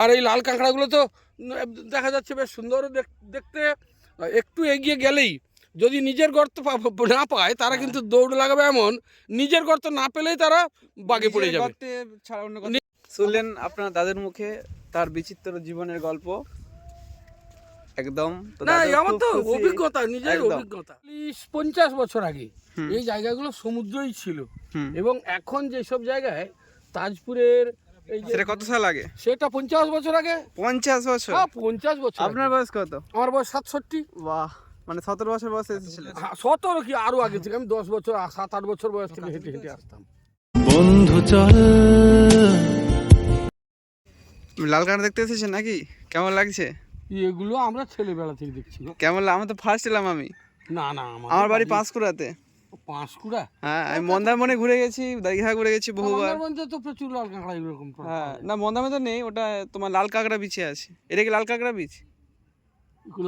আর এই লাল কাঁকড়াগুলো তো দেখা যাচ্ছে বেশ সুন্দর দেখতে একটু এগিয়ে গেলেই যদি নিজের গর্ত না পায় তারা কিন্তু দৌড় লাগাবে এমন নিজের গর্ত না পেলেই তারা বাগে পড়ে যাবে। ছাড়া অন্য শুনলেন আপনার দাদুর মুখে তার বিচিত্র জীবনের গল্প? একদম। না আমার তো অভিজ্ঞতা নিজের অভিজ্ঞতা। পঞ্চাশ বছর আগে এই জায়গাগুলো সমুদ্রই ছিল এবং এখন যেসব জায়গায় তাজপুরের সেটা কত সাল আগে? সেটা পঞ্চাশ বছর আগে। পঞ্চাশ বছর? হ্যাঁ পঞ্চাশ বছর আপনার বয়স কত? আমার বয়স সাতষট্টি। বাহ মানে সতেরো বছর বয়সে এসেছিলেন হ্যাঁ, সতেরো কি আরও আগে থেকে আমি দশ বছর সাত আট বছর বয়স থেকে হেঁটে হেঁটে আসতাম। বন্ধু চল। লাল কাঁকড়া দেখতে এসেছেন নাকি? কেমন লাগছে? এগুলো আমরা ছেলেবেলা থেকে দেখছি কেমন লাগ- আমার তো ফার্স্ট এলাম আমি। না না আমার বাড়ি পাঁশকুড়াতে। পাঁশকুড়া হ্যাঁ আমি মন্দারমণি ঘুরে গেছি দীঘা ঘুরে গেছি বহুবার। মধ্যে তো প্রচুর লাল কাঁকড়া এরকম হ্যাঁ না মন্দারমণি তো নেই ওটা তোমার লাল কাঁকড়া বিছে আছে। এটা কি লাল কাঁকড়া বীজ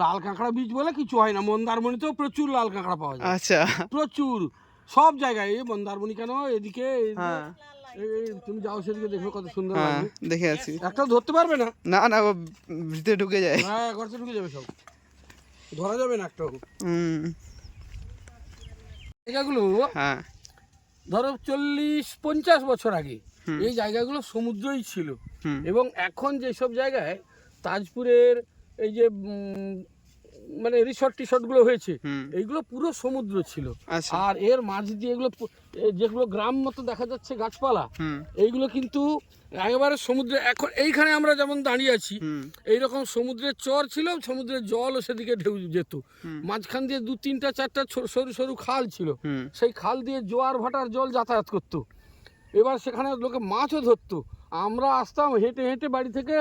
লাল কাঁকড়া বীজ বলে কিছু হয় না মন্দারমণিতেও প্রচুর লাল কাঁকড়া পাওয়া যায়। আচ্ছা। প্রচুর সব জায়গায় এই মন্দারমণি কেন এদিকে হ্যাঁ। তুমি যাও সেদিকে দেখবে কত সুন্দর হ্যাঁ দেখে আছি একটা ধরতে পারবে না? না না ভিতরে ঢুকে যায়। হ্যাঁ গর্তে ঢুকে যাবে সব। ধরা যাবে না একটাও। হুম। জায়গাগুলো হ্যাঁ। ধরো চল্লিশ পঞ্চাশ বছর আগে এই জায়গাগুলো সমুদ্রই ছিল। এবং এখন যেসব জায়গায় তাজপুরের এই যে মানে রিসর্ট টিসর্টগুলো হয়েছে এইগুলো পুরো সমুদ্র ছিল। আচ্ছা। আর এর মাঝ দিয়ে এগুলো যেগুলো গ্রাম মতো দেখা যাচ্ছে গাছপালা এইগুলো কিন্তু একেবারে সমুদ্রে এখন এইখানে আমরা যেমন দাঁড়িয়ে আছি এইরকম সমুদ্রের চর ছিল সমুদ্রের জল সেদিকে ঢেউ যেত। মাঝখান দিয়ে দু তিনটা চারটা সরু সরু খাল ছিল। সেই খাল দিয়ে জোয়ার ভাটার জল যাতায়াত করতো। এবার সেখানে লোকে মাছও ধরতো। আমরা আসতাম হেঁটে হেঁটে বাড়ি থেকে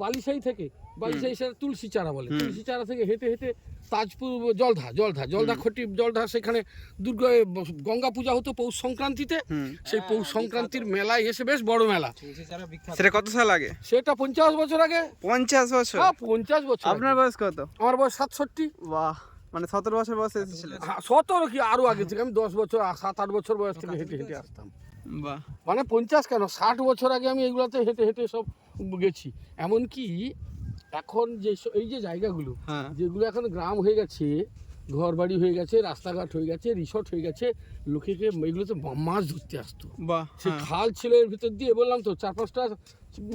বালিশাই থেকে। বালিশাই সেটা তুলসী চারা বলে। তুলসী চারা থেকে হেঁটে হেঁটে তাজপুর জলধা জলধা জলধা খটি জলধা সেখানে দুর্গা গঙ্গা পূজা হতো পৌষ সংক্রান্তিতে। সেই পৌষ সংক্রান্তির মেলায় এসে বেশ বড় মেলা। সেটা কত সাল আগে? সেটা পঞ্চাশ বছর আগে। পঞ্চাশ বছর? হ্যাঁ পঞ্চাশ বছর আপনার বয়স কত? আমার বয়স সাতষট্টি। বাহ মানে সতেরো বছর বয়সে এসেছিলেন হ্যাঁ, সতেরো কি আরও আগে থেকে আমি দশ বছর সাত আট বছর বয়স থেকে হেঁটে হেঁটে আসতাম। মানে পঞ্চাশ কেন? ষাট বছর আগে আমি এগুলোতে হেঁটে হেঁটে সব গেছি। এমনকি এখন যে এই যে জায়গাগুলো হ্যাঁ। যেগুলো এখন গ্রাম হয়ে গেছে ঘর বাড়ি হয়ে গেছে রাস্তাঘাট হয়ে গেছে রিসর্ট হয়ে গেছে লোকে এগুলোতে মাছ ধরতে আসতো। সে হ্যাঁ। খাল ছিল এর ভিতর দিয়ে বললাম তো চার পাঁচটা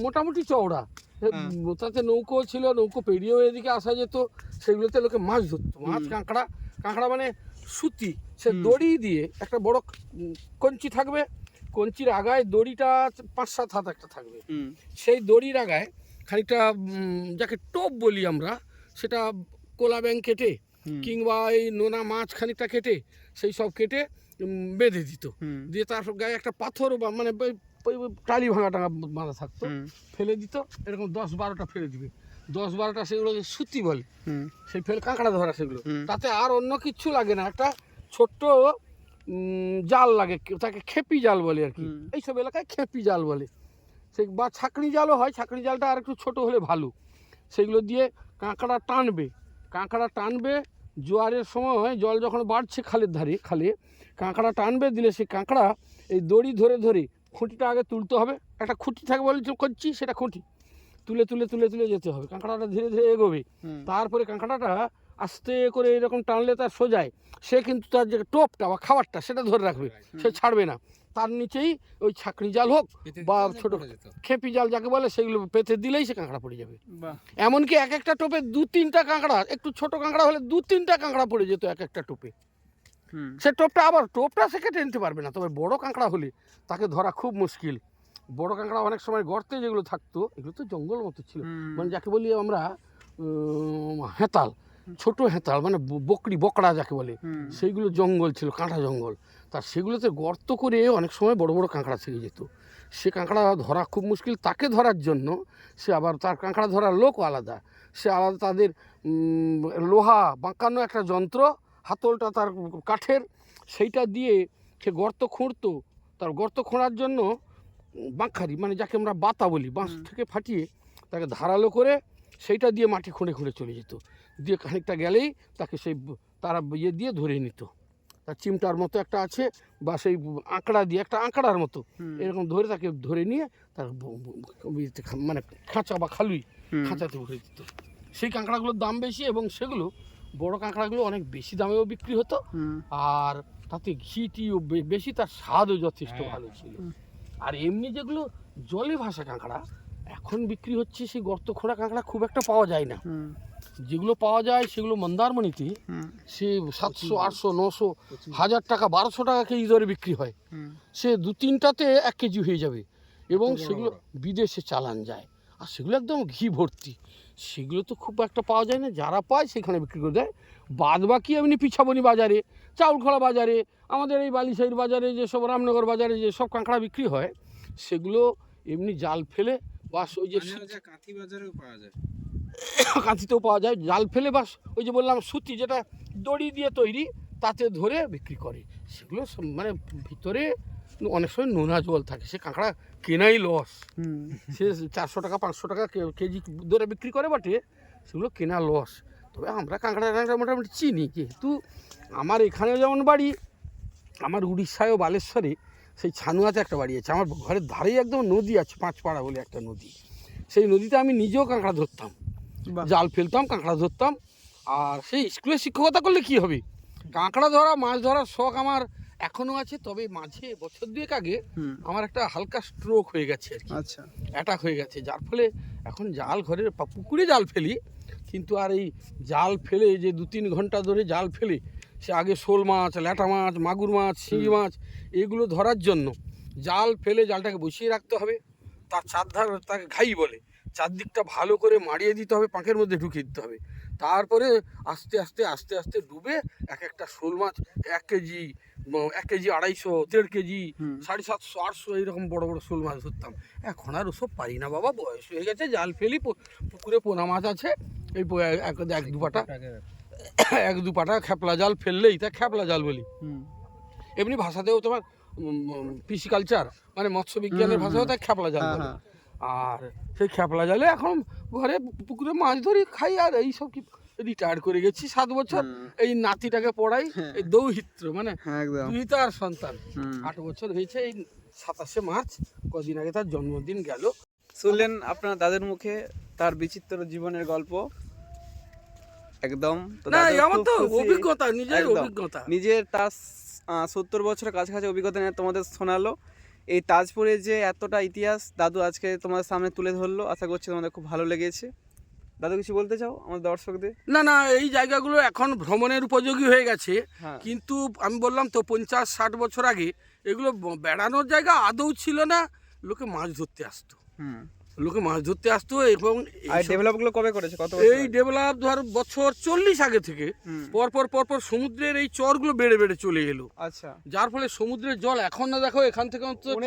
মোটামুটি চওড়া। এ, হ্যাঁ। তাতে নৌকো ছিল নৌকো পেরিয়েও এদিকে আসা যেত সেগুলোতে লোকে মাছ ধরতো। মাছ কাঁকড়া কাঁকড়া মানে সুতি। সে দড়ি দিয়ে একটা বড় কঞ্চি থাকবে। কঞ্চির আগায় দড়িটা পাঁচ সাত হাত একটা থাকবে। সেই দড়ির আগায় খানিকটা যাকে টোপ বলি আমরা সেটা কোলা ব্যাং কেটে কিংবা এই নোনা মাছ খানিকটা কেটে সেই সব কেটে বেঁধে দিত। দিয়ে তার গায়ে একটা পাথর বা মানে টালি ভাঙা টাঙা বাঁধা থাকতো। ফেলে দিত এরকম দশ বারোটা ফেলে দিবে। দশ বারোটা সেগুলো সুতি বলে। সেই ফেল কাঁকড়া ধরা সেগুলো। তাতে আর অন্য কিচ্ছু লাগে না একটা ছোট্ট জাল লাগে তাকে খেপি জাল বলে আর কি। এইসব এলাকায় খেপি জাল বলে। সেই বা ছাকনি জালও হয় ছাকনি জালটা আর একটু ছোটো হলে ভালো। সেগুলো দিয়ে কাঁকড়া টানবে। কাঁকড়া টানবে জোয়ারের সময় জল যখন বাড়ছে খালের ধারে খালে কাঁকড়া টানবে দিলে সেই কাঁকড়া এই দড়ি ধরে ধরে খুঁটিটা আগে তুলতে হবে। একটা খুঁটি থাকবে বলে করছি সেটা খুঁটি। তুলে তুলে তুলে তুলে যেতে হবে। কাঁকড়াটা ধীরে ধীরে এগোবে। তারপরে কাঁকড়াটা আস্তে করে এরকম টানলে তার সোজায়। সে কিন্তু তার যে টোপটা বা খাবারটা সেটা ধরে রাখবে। সে ছাড়বে না। তার নিচেই ওই ছাকনি জাল হোক বা ছোট খেপি জাল যাকে বলে সেগুলো পেতে দিলেই সে কাঁকড়া পড়ে যাবে। এমনকি এক একটা টোপে দু তিনটা কাঁকড়া একটু ছোট কাঁকড়া হলে দু তিনটা কাঁকড়া পড়ে যেত এক একটা টোপে। সে টোপটা আবার টোপটা সে কেটে নিতে পারবে না তবে বড় কাঁকড়া হলে তাকে ধরা খুব মুশকিল। বড় কাঁকড়া অনেক সময় গর্তে যেগুলো থাকতো এগুলো তো জঙ্গল মতো ছিল। মানে যাকে বলি আমরা হেতাল ছোট হেতাল মানে বকরি বকড়া যাকে বলে সেইগুলো জঙ্গল ছিল কাঁটা জঙ্গল। তার সেগুলোতে গর্ত করে অনেক সময় বড় বড় কাঁকড়া থেকে যেত। সে কাঁকড়া ধরা খুব মুশকিল। তাকে ধরার জন্য সে আবার তার কাঁকড়া ধরার লোকও আলাদা। সে আলাদা তাদের লোহা বাঁকানো একটা যন্ত্র হাতলটা তার কাঠের সেইটা দিয়ে সে গর্ত খুঁড়তো। তার গর্ত খোঁড়ার জন্য বাঁখারি মানে যাকে আমরা বাতা বলি বাঁশ থেকে ফাটিয়ে তাকে ধারালো করে সেইটা দিয়ে মাটি খুঁড়ে খুঁড়ে চলে যেত। দিয়ে খানিকটা গেলেই তাকে সেই তারা ইয়ে দিয়ে ধরে নিত। তার চিমটার মতো একটা আছে বা সেই আঁকড়া দিয়ে একটা আঁকড়ার মতো। এরকম ধরে তাকে ধরে নিয়ে তার মানে খাঁচা বা খালুই খাঁচাতে ভরে দিত। সেই কাঁকড়াগুলোর দাম বেশি এবং সেগুলো বড় কাঁকড়াগুলো অনেক বেশি দামেও বিক্রি হতো। আর তাতে ঘিটিও বেশি তার স্বাদও যথেষ্ট হ্যাঁ। ভালো ছিল। আর এমনি যেগুলো জলে ভাসা কাঁকড়া এখন বিক্রি হচ্ছে সেই গর্ত খোঁড়া কাঁকড়া খুব একটা পাওয়া যায় না। যেগুলো পাওয়া যায় সেগুলো মন্দারমণিতে সে সাতশো আটশো নশো হাজার টাকা বারোশো টাকা কেজি দরে বিক্রি হয়। সে দু তিনটাতে এক কেজি হয়ে যাবে। এবং সেগুলো বিদেশে চালান যায়। আর সেগুলো একদম ঘি ভর্তি। সেগুলো তো খুব একটা পাওয়া যায় না। যারা পায় সেখানে বিক্রি করে দেয়। বাদ বাকি এমনি পিছাবনি বাজারে চাউলখোলা বাজারে আমাদের এই বালিশাইর বাজারে যেসব রামনগর বাজারে যে সব কাঁকড়া বিক্রি হয় সেগুলো এমনি জাল ফেলে বাস ওই যে কাঁথি বাজারেও পাওয়া যায়। কাঁথিতেও পাওয়া যায়। জাল ফেলে বাস ওই যে বললাম সুতি যেটা দড়ি দিয়ে তৈরি তাতে ধরে বিক্রি করে। সেগুলো সব মানে ভিতরে অনেক সময় নোনা জল থাকে। সে কাঁকড়া কেনাই লস সে চারশো টাকা পাঁচশো টাকা কেজি ধরে বিক্রি করে বটে সেগুলো কেনা লস তবে আমরা কাঁকড়া কাঁকড়া মোটামুটি চিনি। যেহেতু আমার এখানেও যেমন বাড়ি আমার উড়িষ্যায় ও বালেশ্বরে সেই ছানুয়াতে একটা বাড়ি আছে। আমার ঘরের ধারেই একদম নদী আছে পাঁচপাড়া বলে একটা নদী। সেই নদীতে আমি নিজেও কাঁকড়া ধরতাম। জাল ফেলতাম কাঁকড়া ধরতাম। আর সেই স্কুলে শিক্ষকতা করলে কি হবে? কাঁকড়া ধরা মাছ ধরার শখ আমার এখনও আছে তবে মাঝে বছর দুয়েক আগে আমার একটা হালকা স্ট্রোক হয়ে গেছে আর কি। আচ্ছা। অ্যাটাক হয়ে গেছে যার ফলে এখন জাল ঘরের পুকুরে জাল ফেলি কিন্তু আর এই জাল ফেলে যে দু তিন ঘণ্টা ধরে জাল ফেলে সে আগে শোল মাছ ল্যাটা মাছ মাগুর মাছ শিঙি মাছ এগুলো ধরার জন্য জাল ফেলে জালটাকে বসিয়ে রাখতে হবে তার চারধার তাকে ঘাই বলে। চারদিকটা ভালো করে মারিয়ে দিতে হবে পাঁকের মধ্যে ঢুকিয়ে দিতে হবে। তারপরে আস্তে আস্তে আস্তে আস্তে ডুবে এক একটা শোল মাছ এক কেজি এক কেজি আড়াইশো দেড় কেজি সাড়ে সাতশো আটশো এইরকম বড় বড় শোল মাছ ধরতাম। এখন আর ওসব পারি না বাবা বয়স হয়ে গেছে জাল ফেলি পুকুরে পোনা মাছ আছে এই এক দু পাটা। এক দু পাটা খ্যাপলা জাল ফেললেই তা খ্যাপলা জাল বলি। এমনি ভাষাতেও তোমার পিসিকালচার মানে মৎস্য বিজ্ঞানের ভাষাও তাই খ্যাপলা জাল হ্যাঁ, বলে। হ্যাঁ, আর সেই খ্যাপলা জালে এখন ঘরে পুকুরে মাছ ধরি খাই আর এই সব কি রিটায়ার করে গেছি সাত বছর। এই নাতিটাকে পড়াই হ্যাঁ। এই দৌহিত্র মানে হ্যাঁ, একদম। দুই তার সন্তান। আট বছর হয়েছে এই সাতাশে মার্চ কদিন আগে তার জন্মদিন গেল। শুনলেন আপনার দাদের মুখে তার বিচিত্র জীবনের গল্প? একদম। তো না আমার তো অভিজ্ঞতা নিজের অভিজ্ঞতা। নিজের তার সত্তর বছরের কাছাকাছি অভিজ্ঞতা নিয়ে তোমাদের শোনালো। এই তাজপুরের যে এতটা ইতিহাস দাদু আজকে তোমার সামনে তুলে ধরলো আশা করছি তোমাদের খুব ভালো লেগেছে। দাদু কিছু বলতে চাও আমার দর্শকদের? না না এই জায়গাগুলো এখন ভ্রমণের উপযোগী হয়ে গেছে। হ্যাঁ। কিন্তু আমি বললাম তো পঞ্চাশ ষাট বছর আগে এগুলো বেড়ানোর জায়গা আদৌ ছিল না লোকে মাছ ধরতে আসতো। হুম। লোকে মাছ ধরতে আসতো এবং আর এইসব- ডেভেলপগুলো কবে করেছে? কত এই ডেভেলপ ধর বছর চল্লিশ আগে থেকে। পরপর পরপর সমুদ্রের এই চরগুলো বেড়ে বেড়ে চলে এলো। আচ্ছা। যার ফলে সমুদ্রের জল এখন না দেখো এখান থেকে অন্তত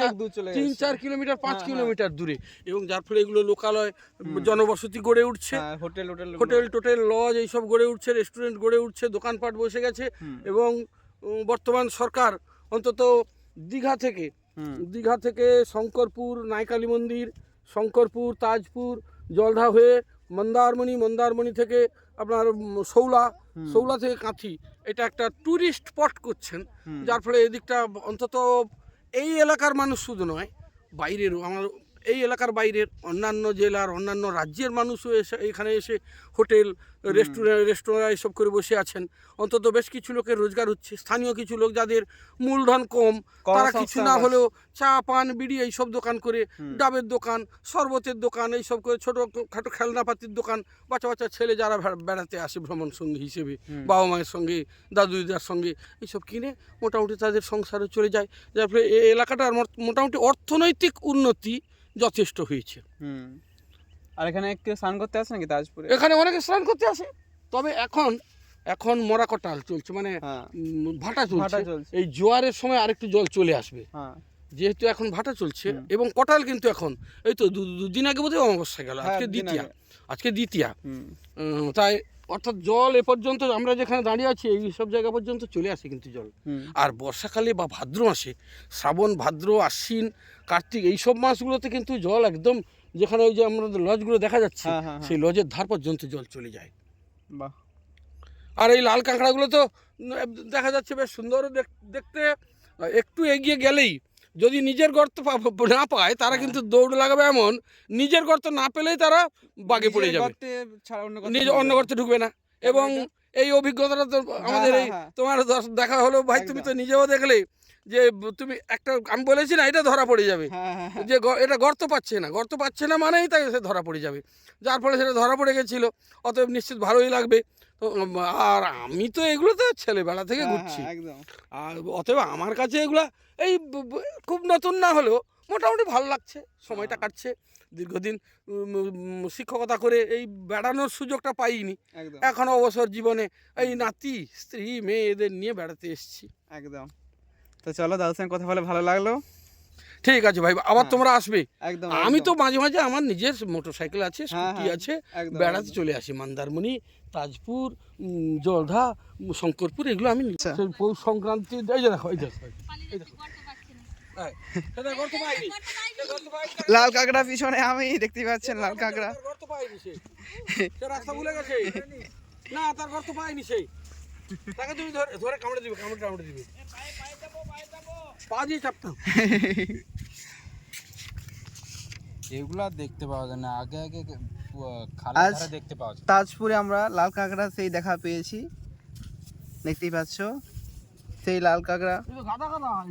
তিন চার কিলোমিটার পাঁচ হ্যাঁ, কিলোমিটার দূরে। এবং যার ফলে এগুলো লোকালয় জনবসতি গড়ে উঠছে। হ্যাঁ, হোটেল হোটেল হোটেল টোটেল লজ এইসব গড়ে উঠছে রেস্টুরেন্ট গড়ে উঠছে দোকানপাট বসে গেছে। এবং বর্তমান সরকার অন্তত দীঘা থেকে দীঘা থেকে শঙ্করপুর নাইকালী মন্দির শঙ্করপুর তাজপুর জলধা হয়ে মন্দারমণি মন্দারমণি থেকে আপনার সৌলা শৌলা শৌলা থেকে কাঁথি। এটা একটা ট্যুরিস্ট স্পট করছেন। যার ফলে এদিকটা অন্তত এই এলাকার মানুষ শুধু নয় বাইরেরও আমার এই এলাকার বাইরের অন্যান্য জেলার অন্যান্য রাজ্যের মানুষও এসে এখানে এসে হোটেল রেস্টুরেন্ট রেস্তোরাঁ এসব করে বসে আছেন। অন্তত বেশ কিছু লোকের রোজগার হচ্ছে। স্থানীয় কিছু লোক যাদের মূলধন কম তারা কিছু না হলেও চা পান বিড়ি এইসব দোকান করে ডাবের দোকান শরবতের দোকান এইসব করে ছোটো খাটো খেলনাপাতির দোকান বাচ্চা বাচ্চা ছেলে যারা বেড়াতে আসে ভ্রমণ সঙ্গী হিসেবে বাবা মায়ের সঙ্গে দাদু দিদার সঙ্গে এইসব কিনে মোটামুটি তাদের সংসারে চলে যায়। যার ফলে এই এলাকাটার মোটামুটি অর্থনৈতিক উন্নতি যথেষ্ট হয়েছে। আর এখানে কেউ স্নান করতে আসে নাকি তাজপুরে? এখানে অনেকে স্নান করতে আসে তবে এখন এখন মরা কটাল চলছে মানে হ্যাঁ। ভাটা চলছে। এই জোয়ারের সময় আরেকটু জল চলে আসবে। হ্যাঁ। যেহেতু এখন ভাটা চলছে এবং কটাল কিন্তু এখন এই তো দুদিন আগে বোধহয় অমাবস্যা গেল হ্যাঁ, আজকে দ্বিতীয়া। আজকে দ্বিতীয়া। তাই অর্থাৎ জল এ পর্যন্ত আমরা যেখানে দাঁড়িয়ে আছি এই সব জায়গা পর্যন্ত চলে আসে কিন্তু জল। আর বর্ষাকালে বা ভাদ্র মাসে শ্রাবণ ভাদ্র আশ্বিন কার্তিক এই সব মাসগুলোতে কিন্তু জল একদম যেখানে ওই যে আমাদের লজগুলো দেখা যাচ্ছে হ্যাঁ হ্যাঁ হ্যাঁ। সেই লজের ধার পর্যন্ত জল চলে যায়। বাহ। আর এই লাল কাঁকড়াগুলো তো দেখা যাচ্ছে বেশ সুন্দর দেখতে একটু এগিয়ে গেলেই যদি নিজের গর্ত না পায় তারা কিন্তু দৌড় লাগাবে এমন নিজের গর্ত না পেলেই তারা বাগে পড়ে যাবে। নিজের অন্য গর্তে ঢুকবে না। না। এবং এই অভিজ্ঞতাটা তো আমাদের এই হ্যাঁ, হ্যাঁ। তোমার দেখা হলো ভাই তুমি তো নিজেও দেখলে। যে তুমি একটা আমি বলেছি না এটা ধরা পড়ে যাবে। হ্যাঁ হ্যাঁ হ্যাঁ। যে এটা গর্ত পাচ্ছে না। গর্ত পাচ্ছে না মানেই তাই সে ধরা পড়ে যাবে। যার ফলে সেটা ধরা পড়ে গেছিল। অতএব নিশ্চিত ভালোই লাগবে। তো আর আমি তো এগুলো তো ছেলেবেলা থেকে ঘুরছি। একদম। আর অতএব আমার কাছে এগুলো এই খুব নতুন না হলেও মোটামুটি ভালো লাগছে। সময়টা কাটছে। দীর্ঘদিন শিক্ষকতা করে এই বেড়ানোর সুযোগটা পাইনি। এখন অবসর জীবনে এই নাতি স্ত্রী মেয়েদের নিয়ে বেড়াতে এসেছি। একদম। তো চলো দাদুর সঙ্গে কথা বলে ভালো লাগল। ঠিক আছে ভাই আবার হ্যাঁ। তোমরা আসবে। একদম আমি তো মাঝে মাঝে আমার নিজের মোটর সাইকেল আছে হ্যাঁ, স্কুটি হ্যাঁ, আছে বেড়াতে চলে আসি মন্দারমণি তাজপুর জলধা শঙ্করপুর এগুলো আমি আচ্ছা। পৌষ সংক্রান্তি এই দেখো এই দেখো এই দেখো লাল কাঁকড়া পিছনে আমি দেখতে পাচ্ছেন লাল কাঁকড়া। না তার গর্ত পায়নি সেই তাকে তুমি ধরে ধরে কামড়ে দিবে কামড়ে কামড়ে দিবে। পা দিয়ে চাপতাম। এগুলো আর দেখতে পাওয়া যায় না। আগে আগে খালা আজ- দেখতে পাওয়া যায়। তাজপুরে আমরা লাল কাঁকড়া সেই দেখা পেয়েছি। দেখতেই পাচ্ছ? সেই লাল কাঁকড়া। গাদা গাদা